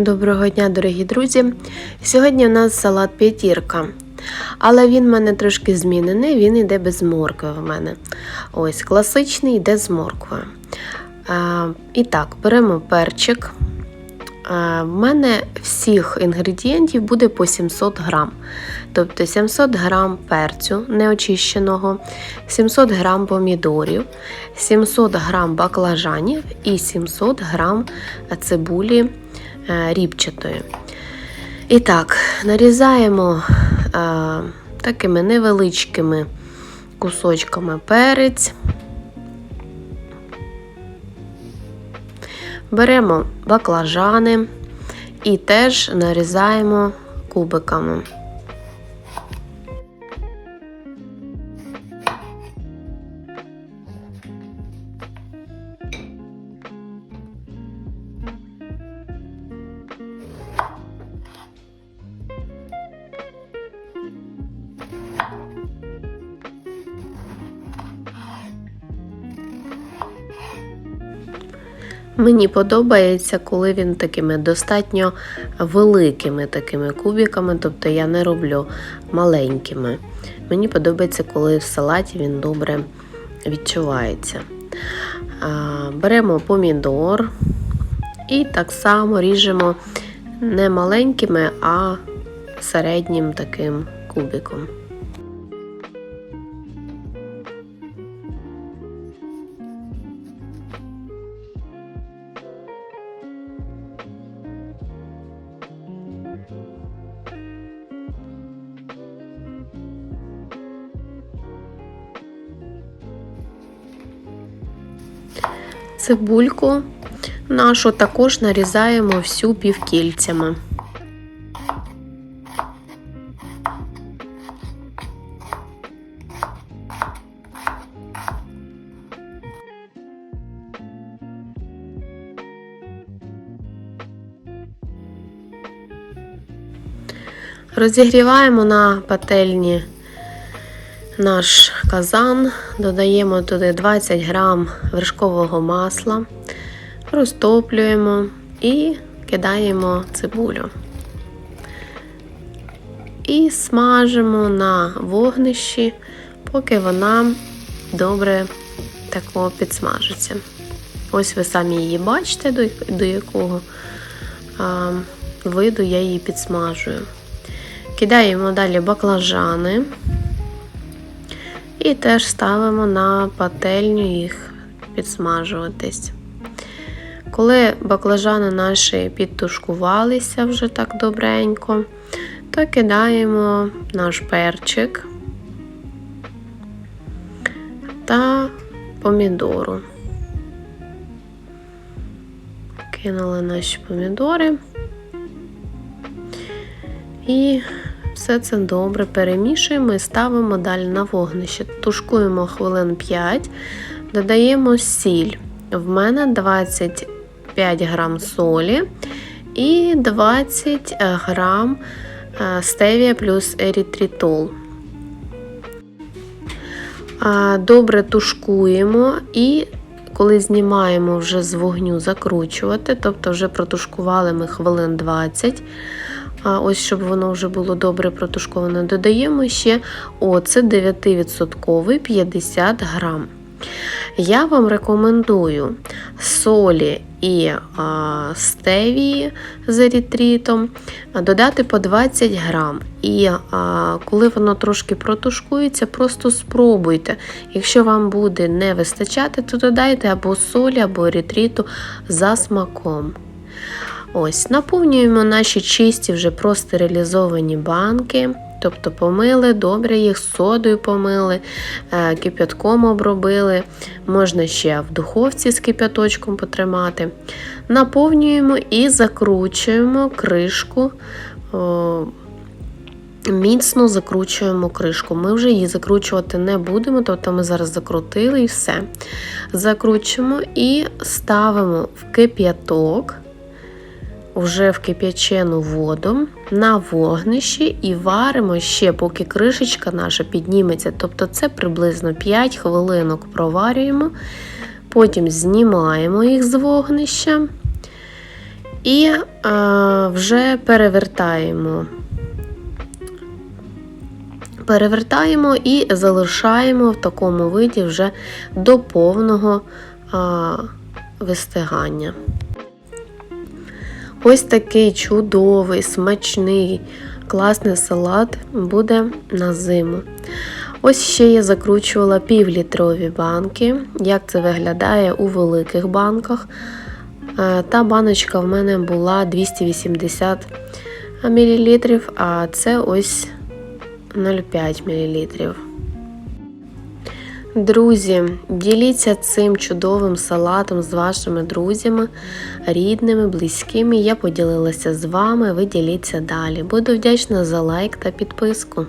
Доброго дня, дорогі друзі! Сьогодні у нас салат п'ятірка. Але він в мене трошки змінений, він йде без моркви в мене. Ось, класичний йде з морквою. А, і так, беремо перчик. В мене всіх інгредієнтів буде по 700 грам. Тобто 700 грам перцю неочищеного, 700 грам помідорів, 700 грам баклажанів і 700 грам цибулі е, рібчатої. І так, нарізаємо е, такими невеличкими кусочками перець. Беремо баклажани і теж нарізаємо кубиками. Мені подобається, коли він такими достатньо великими такими кубиками, тобто я не роблю маленькими. Мені подобається, коли в салаті він добре відчувається. Беремо помідор і так само ріжемо не маленькими, а середнім таким кубиком. Цибульку нашу також нарізаємо всю півкільцями. Розігріваємо на пательні наш казан, додаємо туди 20 грам вершкового масла, розтоплюємо і кидаємо цибулю. І смажимо на вогнищі, поки вона добре тако підсмажиться. Ось ви самі її бачите, до, до якого а, виду я її підсмажую. Кидаємо далі баклажани. І теж ставимо на пательню їх підсмажуватись. Коли баклажани наші підтушкувалися вже так добренько, то кидаємо наш перчик та помідору. Кинули наші помідори і все це добре перемішуємо і ставимо далі на вогнище. Тушкуємо хвилин 5, додаємо сіль. В мене 25 грам солі і 20 грам стевія плюс ерітритол. Добре тушкуємо і коли знімаємо вже з вогню закручувати, тобто вже протушкували ми хвилин 20. А ось щоб воно вже було добре протушковане, додаємо ще оцет 9% 50 грам. Я вам рекомендую солі і а, стевії з ерітритом додати по 20 грам. І а, коли воно трошки протушкується, просто спробуйте. Якщо вам буде не вистачати, то додайте або солі, або ерітриту за смаком. Ось, Наповнюємо наші чисті вже простерилізовані банки, тобто помили, добре їх содою помили, кип'ятком обробили, можна ще в духовці з кип'яточком потримати. Наповнюємо і закручуємо кришку. Міцно закручуємо кришку. Ми вже її закручувати не будемо, тобто ми зараз закрутили і все. Закручуємо і ставимо в кип'яток вже в кип'ячену воду на вогнищі і варимо ще, поки кришечка наша підніметься. Тобто це приблизно 5 хвилинок проварюємо, потім знімаємо їх з вогнища І е, вже перевертаємо. Перевертаємо і залишаємо в такому виді вже до повного а, вистигання. Ось такий чудовий, смачний, класний салат буде на зиму. Ось ще я закручувала півлітрові банки. Як це виглядає у великих банках. Е, Та баночка в мене була 280 мл, а це ось 0,5 мл. Друзі, діліться цим чудовим салатом з вашими друзями, рідними, близькими. Я поділилася з вами. Ви діліться далі. Буду вдячна за лайк та підписку.